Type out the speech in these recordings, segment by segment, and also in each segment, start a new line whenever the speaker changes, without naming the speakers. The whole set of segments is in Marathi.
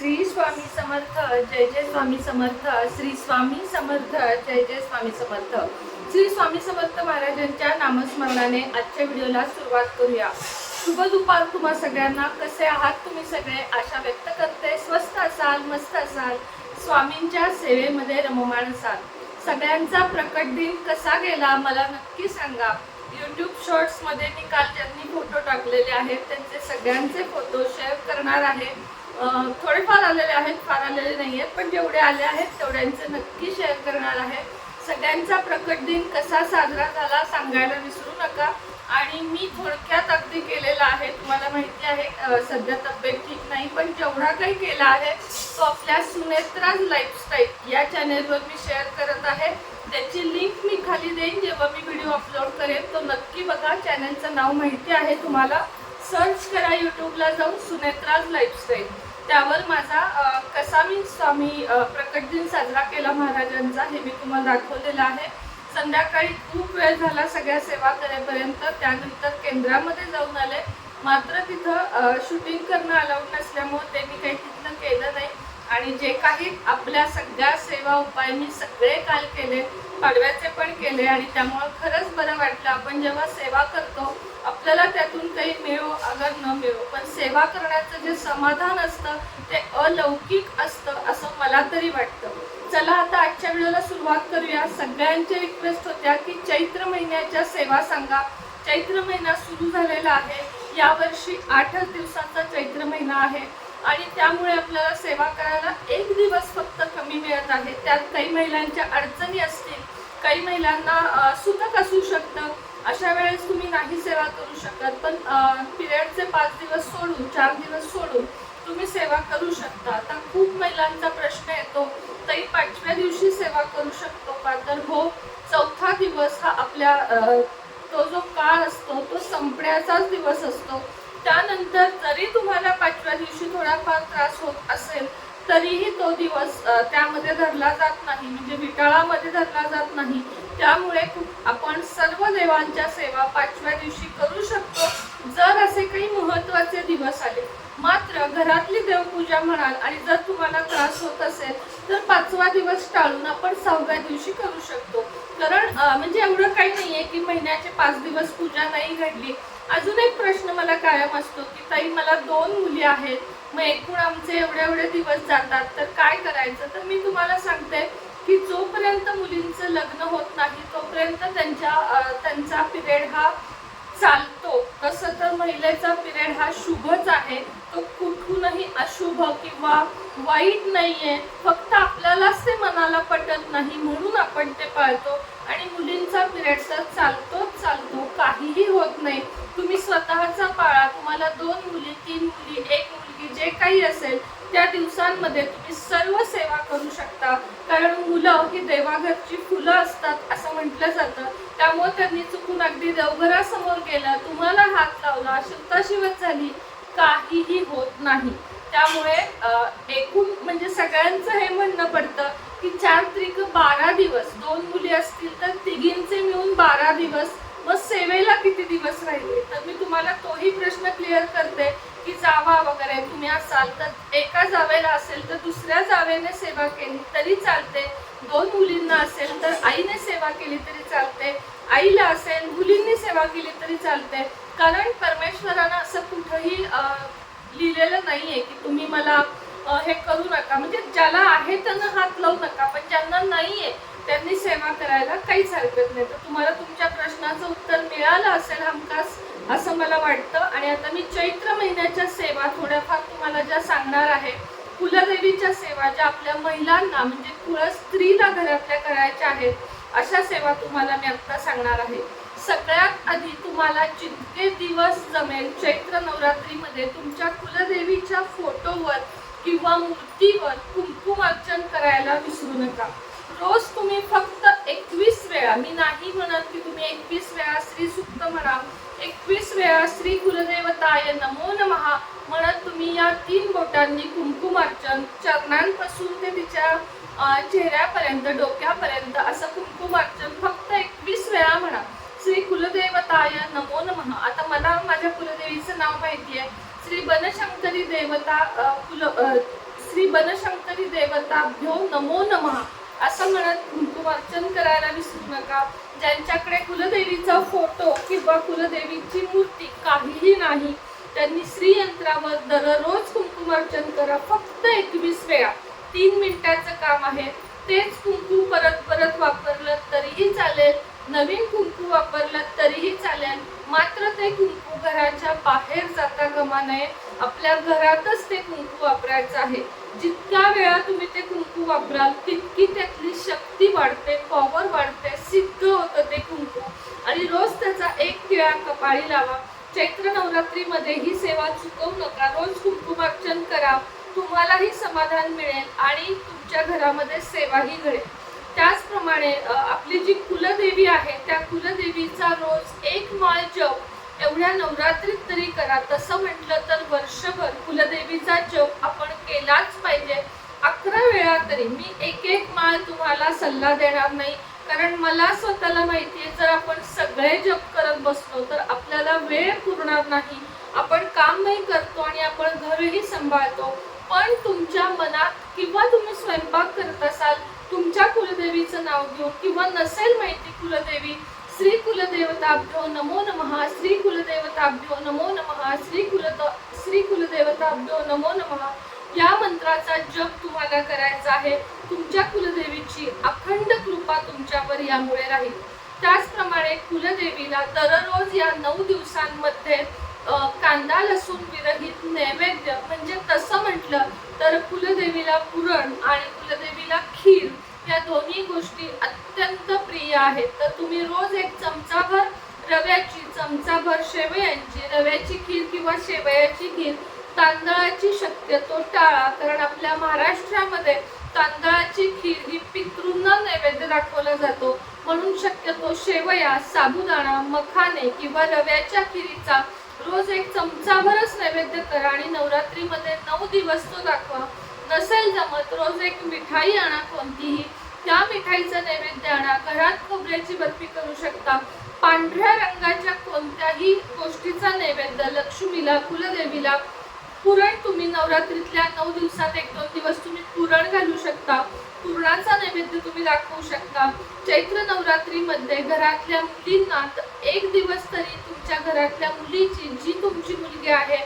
श्री स्वामी समर्थ जय जय स्वामी समर्थ श्री स्वामी समर्थ जय जय स्वामी समर्थ. श्री स्वामी समर्थ महाराजांच्या नामस्मरणाने आजच्या व्हिडिओला सुरुवात करूया. शुभ दुपार तुम्हा सगळ्यांना. कसे आहात तुम्ही सगळे? आशा व्यक्त करते. स्वस्त असाल मस्त असाल. स्वामींच्या सेवेमध्ये रममाण असाल. सगळ्यांचा प्रकट दिन कसा गेला मला नक्की सांगा. यूट्यूब शॉर्ट्समध्ये मी काल ज्यांनी फोटो टाकलेले आहेत त्यांचे सगळ्यांचे फोटो शेअर करणार आहे. थोडेफार आलेले आहेत फार आलेले नाही आहेत पण जेवढे आले आहेत तेवढ्यांचं नक्की शेअर करणार आहे. सगळ्यांचा प्रकट दिन कसा साजरा झाला सांगायला विसरू नका. आणि मी थोडक्यात अगदी केलेला आहे तुम्हाला माहिती आहे सध्या तब्येत ठीक नाही पण जेवढा काही केला आहे तो आपल्या सुनेत्राज लाईफस्टाईल या चॅनेलवर मी शेअर करत आहे. त्याची लिंक मी खाली देईन जेव्हा मी व्हिडिओ अपलोड करेन तो नक्की बघा. चॅनलचं नाव माहिती आहे तुम्हाला. सर्च करा यूट्यूबला जाऊन सुनेत्राज लाईफस्टाईल त्यावर माझा कसा मी स्वामी प्रकट दिन साजरा केला महाराजांचा हे मी तुम्हाला दाखवलेलं आहे. संध्याकाळी खूप वेळ झाला सगळ्या सेवा करेपर्यंत त्यानंतर केंद्रामध्ये जाऊन आले. मात्र तिथं शूटिंग करणं अलाउड नसल्यामुळे ते मी काही तिथलं केलं नाही. आणि जे काही आपल्या सगळ्या सेवा उपाय मी सगळे काल केले पाडव्याचे पण केले आणि त्यामुळं खरंच बरं वाटलं. आपण जेव्हा सेवा करतो आपल्याला त्यातून काही मिळो अगर न मिळो. पण सेवा करण्याचं जे समाधान असतं ते अलौकिक असतं असं मला तरी वाटतं. चला आता आजच्या व्हिडिओला सुरुवात करूया. सगळ्यांच्या रिक्वेस्ट होत्या की चैत्र महिन्याच्या सेवा सांगा. चैत्र महिना सुरू झालेला आहे. यावर्षी आठच दिवसांचा चैत्र महिना आहे. आणि त्यामुळे आपल्याला सेवा करायला एक दिवस फक्त कमी मिळत आहे. त्यात काही महिलांच्या अडचणी असतील काही महिलांना सुतक असू शकतं. अशा वेळेस तुम्ही नाही सेवा करू शकत. पण पिरियडचे पाच दिवस सोडून चार दिवस सोडून तुम्ही सेवा करू शकता. आता खूप महिलांचा प्रश्न येतो तरी पाचव्या दिवशी सेवा करू शकतो का? तर हो चौथा दिवस हा आपल्या तो जो काळ असतो तो संपण्याचाच दिवस असतो. त्यानंतर जरी तुम्हाला पाचव्या दिवशी थोडाफार त्रास होत असेल तरीही तो दिवस त्यामध्ये धरला जात नाही. म्हणजे विटाळामध्ये धरला जात नाही. त्यामुळे आपण सर्व देवांच्या सेवा पाचव्या दिवशी करू शकतो जर असे काही महत्त्वाचे दिवस आले. मात्र घरातली देवपूजा म्हणाल आणि जर तुम्हाला त्रास होत असेल तर पाचवा दिवस टाळून आपण सहाव्या दिवशी करू शकतो. म्हणजे एवढं काही नाही आहे की महिन्याचे पाच दिवस पूजा नाही घडली. अजून एक प्रश्न मला कायम असतो की ताई मला दोन मुली आहेत. मग एकूण आमचे एवढे एवढे दिवस जातात तर काय करायचं? तर मी तुम्हाला सांगते की जोपर्यंत मुलींचं लग्न होत नाही तोपर्यंत त्यांच्या त्यांचा पिरियड हा चालतो. तसं तर महिलेचा पिरियड हा शुभच आहे. तो कुठूनही अशुभ किंवा वाईट नाहीये. फक्त आपल्यालाच ते मनाला पटत नाही म्हणून आपण ते पाळतो. आणि मुलींचा पिरियड तर चालतोच चालतो. काहीही होत नाही. तुम्ही स्वतःचा पाळा. तुम्हाला दोन मुली तीन मुली एक मुलगी जे काही असेल त्या दिवसांमध्ये तुम्ही सर्व सेवा कारण मुलं ही देवाघरची फुलं असतात असं म्हटलं जातं. त्यामुळे त्यांनी चुकून अगदी देवघरासमोर गेला तुम्हाला हात लावला शुद्धाशिवत झाली काहीही होत नाही. त्यामुळे एकूण म्हणजे सगळ्यांचं हे म्हणणं पडतं की चार त्रिक बारा दिवस. दोन मुली असतील तर तिघींचे मिळून बारा दिवस. मग सेवेला किती दिवस राहिले? तर मी तुम्हाला तोही प्रश्न क्लिअर करते. तुम्ही असाल तर एका जावेला असेल तर दुसऱ्या जावेने सेवा केली तरी चालते. दोन मुलींना असेल तर आईने सेवा केली तरी चालते. आईला असेल मुलींनी सेवा केली तरी चालते. कारण परमेश्वरानं असं कुठंही लिहिलेलं लिहिलेलं नाहीये की तुम्ही मला हे करू नका. म्हणजे ज्याला आहे त्यांना हात लावू नका पण ज्यांना नाहीये त्यांनी सेवा करायला काहीच हरकत नाही. तर तुम्हाला तुमच्या प्रश्नाचं उत्तर मिळालं असेल हमखास असं मला वाटतं. आणि आता मी चैत्र महिन्याच्या सेवा थोड्याफार तुम्हाला ज्या सांगणार आहे कुलदेवीच्या सेवा ज्या आपल्या महिलांना म्हणजे कुळ स्त्रीला घरातल्या करायच्या आहेत अशा सेवा तुम्हाला मी आता सांगणार आहे. सगळ्यात आधी तुम्हाला जितके दिवस जमेल चैत्र नवरात्रीमध्ये तुमच्या कुलदेवीच्या फोटोवर किंवा मूर्तीवर कुंकुम अर्चन करायला विसरू नका. रोज तुम्ही फक्त एकवीस वेळा मी नाही म्हणत की तुम्ही एकवीस वेळा श्री सुक्त म्हणा एकवीस वेळा श्री गुरुदेवताय नमो नमहा म्हणत तुम्ही या तीन बोटांनी कुंकुमार्चन चरणांपासून ते तिच्या चेहऱ्यापर्यंत डोक्यापर्यंत असं कुंकुमार्चन फक्त एकवीस वेळा म्हणा. श्री कुलदेवताय नमो नमः. आता मला माझ्या कुलदेवीचं नाव माहिती आहे. श्री बनशंकरी देवता कुल कुल अ, देवता देवताभ्यो नमो नमः. असं म्हणत कुंकुमार्चन करायला विसरू नका. ज्यांच्याकडे कुलदेवीचा फोटो किंवा कुलदेवीची मूर्ती काहीही नाही त्यांनी श्रीयंत्रावर दररोज कुंकुमार्चन करा फक्त एकवीस वेळा. तीन मिनिटाचं काम आहे. तेच कुंकू परत परत वापरलं तरीही चालेल. नवीन कुंकू वापरलं तरीही चालेल. मात्र ते कुंकू घराच्या बाहेर जाता कमा नये. आपल्या घरातच ते कुंकू वापरायचं आहे. जितक्या वेळा तुम्ही ते कुंकू वापराल तितकी त्यातली शक्ती वाढते पॉवर वाढते सिद्ध होतं ते कुंकू. आणि रोज त्याचा एक टिळा कपाळी लावा. चैत्र नवरात्रीमध्ये ही सेवा चुकवू नका. रोज कुंकुमार्चन करा. तुम्हालाही समाधान मिळेल आणि तुमच्या घरामध्ये सेवाही घडेल. त्याचप्रमाणे आपली जी कुलदेवी आहे त्या कुलदेवीचा रोज एक माळ एवढ्या नवरात्रीत तरी करा. तसं म्हटलं तर वर्षभर कुलदेवीचा जप आपण केलाच पाहिजे. अकरा वेळा तरी. मी एक एक माळ तुम्हाला सल्ला देणार नाही. कारण मला स्वतःला माहिती आहे जर आपण सगळे जप करत बसलो तर आपल्याला वेळ पुरणार नाही. आपण काम नाही करतो आणि आपण घरही सांभाळतो. पण तुमच्या मनात किंवा तुम्ही स्वयंपाक करत असाल तुमच्या कुलदेवीचं नाव घेऊन किंवा नसेल माहिती कुलदेवी श्री कुलदेवताभ्यो नमो नमः श्री कुलदेवताभ्यो नमो नमः श्री कुलद श्री कुलदेवताभ्यो नमो नमः. या मंत्राचा जप तुम्हाला करायचा आहे. तुमच्या कुलदेवीची अखंड कृपा तुमच्यावर यामुळे राहील. त्याचप्रमाणे कुलदेवीला दररोज या नऊ दिवसांमध्ये कांदा लसूण विरहित नैवेद्य म्हणजे तसं म्हटलं तर कुलदेवीला पुरण आणि कुलदेवीला खीर या दोन्ही गोष्टी अत्यंत प्रिय आहेत. तर तुम्ही रोज एक चमचाभर रव्याची चमचाभर शेवयांची रव्याची खीर किंवा शेवयाची खीर तांदळाची शक्यतो टाळा. कारण आपल्या महाराष्ट्रामध्ये तांदळाची खीर ही पितृंना नैवेद्य दाखवला जातो. म्हणून शक्यतो शेवया साबुदाणा मखाने किंवा रव्याच्या खिरीचा रोज एक चमचाभरच नैवेद्य करा आणि नवरात्रीमध्ये नऊ दिवस तो दाखवा. नसेल जमत रोज एक मिठाई आणा कोणतीही. मिठाईचा नैवेद्य आणा. घरात खोबऱ्याची बर्फी करू शकता. पांढऱ्या रंगाच्या कोणत्याही गोष्टीचा नैवेद्य लक्ष्मीला कुलदेवीला पुरण तुम्ही नवरात्रीतल्या नऊ दिवसात एक दोन दिवस तुम्ही पुरण घालू शकता. पुरणाचा नैवेद्य तुम्ही दाखवू शकता. चैत्र नवरात्रीमध्ये घरातल्या मुलींना एक दिवस तरी तुमच्या घरातल्या मुलीची जी तुमची मुलगी आहे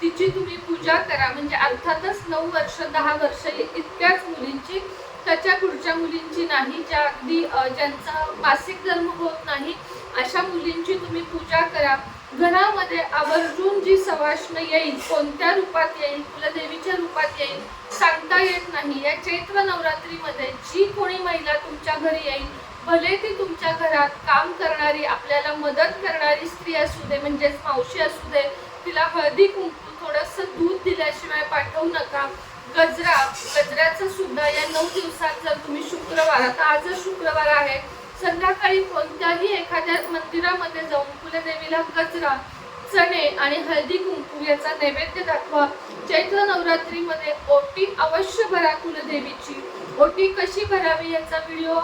तिची तुम्ही पूजा करा. म्हणजे अर्थातच नऊ वर्ष दहा वर्ष इतक्याच मुलींची त्याच्या पुढच्या मुलींची नाही ज्या अगदी ज्यांचा मासिक धर्म होत नाही अशा मुलींची तुम्ही पूजा करा. घरामध्ये आवर्जून जी सवाष्ण येईल कोणत्या रूपात येईल कुलदेवीच्या रूपात येईल सांगता येत नाही. या चैत्र नवरात्रीमध्ये जी कोणी महिला तुमच्या घरी येईल भले ती तुमच्या घरात काम करणारी आपल्याला मदत करणारी स्त्री असू दे म्हणजेच मावशी असू दे तिला हळदी कुंकू थोडंसं दूध दिल्याशिवाय पाठवू नका. गजरा गजराचं सुद्धा या नऊ दिवसात जर तुम्ही शुक्रवार आता आजच शुक्रवार आहे संध्याकाळी कोणत्याही एखाद्या मंदिरामध्ये जाऊन कुलदेवीला गजरा चणे आणि हळदी कुंकू याचा नैवेद्य दाखवा. चैत्र नवरात्रीमध्ये ओटी अवश्य भरा कुलदेवीची. ओटी कशी भरावी याचा व्हिडिओ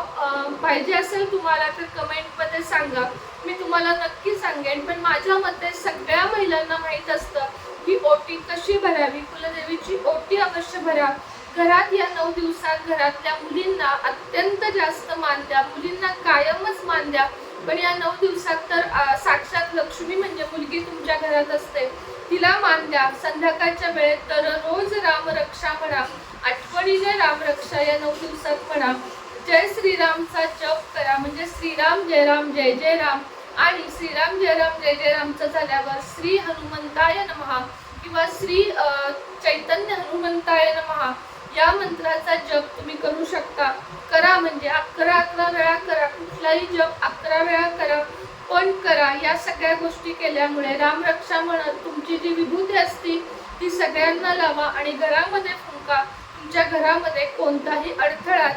पाहिजे असेल तुम्हाला तर कमेंटमध्ये सांगा. मी तुम्हाला नक्की सांगेन पण माझ्या मते सगळ्या महिलांना माहीत असतं ही ओटी कशी भरावी? कुलदेवीची ओटी अवश्य भरा. घरात या नऊ दिवसात घरातल्या मुलींना अत्यंत जास्त मान द्या. मुलींना कायमच मान द्या. पण या नऊ दिवसात तर साक्षात लक्ष्मी म्हणजे मुलगी तुमच्या घरात असते. तिला मान द्या. संध्याकाळच्या वेळेत तर रोज राम रक्षा म्हणा आठवणीने राम रक्षा या नऊ दिवसात म्हणा जय श्रीरामचा जप करा. म्हणजे श्रीराम जय राम जय जय राम. आणि श्रीराम जय राम जय जय रामचं झाल्यावर श्री हनुमंताय नमहा किंवा श्री चैतन्य हनुमंताय नमहा या मंत्राचा जप तुम्ही करू शकता. करा म्हणजे अकरा अकरा वेळा करा. कुठलाही जप अकरा वेळा करा. पण करा या सगळ्या गोष्टी केल्यामुळे रामरक्षा म्हणत तुमची जी विभूती असती ती सगळ्यांना लावा आणि घरामध्ये फुंका. तुमच्या घरामध्ये कोणताही अडथळा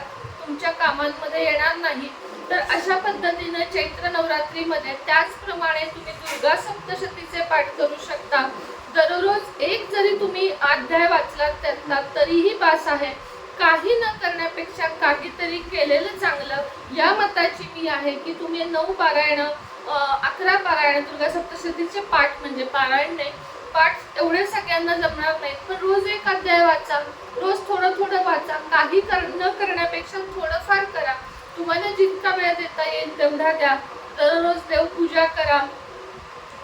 तुमच्या कामांमध्ये येणार नाही. तर अशा पद्धतीने चैत्र नवरात्रीमध्ये त्याचप्रमाणे तुम्ही दुर्गा सप्तशतीचे पाठ करू शकता. दररोज एक जरी तुम्ही अध्याय वाचलात त्यातला तरीही बास आहे. काही न करण्यापेक्षा काहीतरी केलेलं चांगलं या मताची मी आहे की तुम्ही नऊ पारायण अकरा पारायण दुर्गा सप्तशतीचे पाठ म्हणजे पारायण नाही पाठ एवढे सगळ्यांना जमणार नाही पण रोज एक अध्याय वाचा रोज थोडं थोडं वाचा काही कर न करण्यापेक्षा थोडंफार करा. तुम्हाला जितका वेळ देता येईल तेवढा द्या. दररोज देवपूजा करा.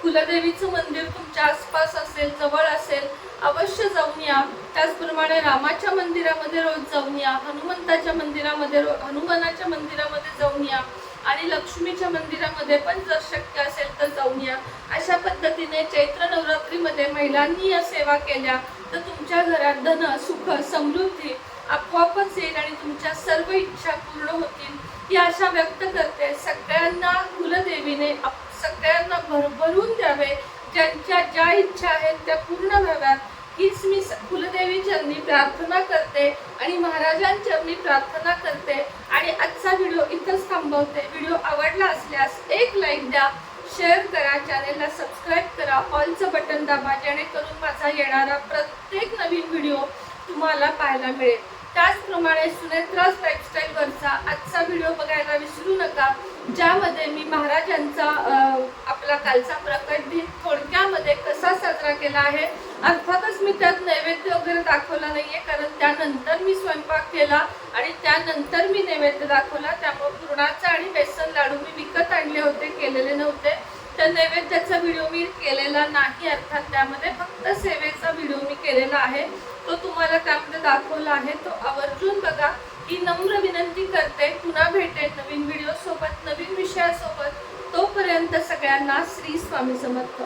कुलदेवीचं मंदिर तुमच्या आसपास असेल जवळ असेल अवश्य जाऊन या. त्याचप्रमाणे रामाच्या मंदिरामध्ये रोज जाऊन या. हनुमंताच्या मंदिरामध्ये रो हनुमानाच्या मंदिरामध्ये जाऊन या. आणि लक्ष्मीच्या मंदिरामध्ये पण जर शक्य असेल तर जाऊन या. अशा पद्धतीने चैत्र नवरात्रीमध्ये महिलांनी या सेवा केल्या. तर तुमच्या घरात धन सुख समृद्धी आपोआपच येईल आणि तुमच्या सर्व इच्छा पूर्ण होतील. ही आशा व्यक्त करते. सगळ्यांना कुलदेवीने आप- सगळ्यांना भरभरून द्यावे. ज्यांच्या ज्या इच्छा आहेत त्या पूर्ण व्हाव्यात. हीच मी स- कुलदेवी चरणी प्रार्थना करते आणि महाराजांचरणी प्रार्थना करते. आणि आजचा व्हिडिओ इथंच थांबवते. व्हिडिओ आवडला असल्यास एक लाईक द्या. शेअर करा. चॅनेलला सबस्क्राईब करा. ऑलचं बटन दाबा जेणेकरून माझा येणारा प्रत्येक नवीन व्हिडिओ तुम्हाला पाहायला मिळेल. त्याचप्रमाणे सुनेत्राज लाईफस्टाईलवरचा आजचा व्हिडिओ बघायला विसरू नका ज्यामध्ये मी महाराजांचा आपला कालचा प्रकट दिन थोडक्यामध्ये कसा साजरा केला आहे अर्थातच मी त्यात नैवेद्य वगैरे दाखवला नाही आहे कारण त्यानंतर मी स्वयंपाक केला आणि त्यानंतर मी नैवेद्य दाखवला. त्यामुळे पुरणाचा आणि बेसन लाडू मी विकत आणले होते केलेले नव्हते. त्या नैवेद्याचा व्हिडिओ मी केलेला नाही अर्थात त्यामध्ये फक्त सेवेचा व्हिडिओ मी केलेला आहे. तो तुम्हाला त्या दाखवला आहे. तो आवर्जून बघा. ही नम्र विनंती करते पुन्हा भेटेन नवीन व्हिडिओ सोबत नवीन विषयासोबत. तोपर्यंत सगळ्यांना श्री स्वामी समर्थ.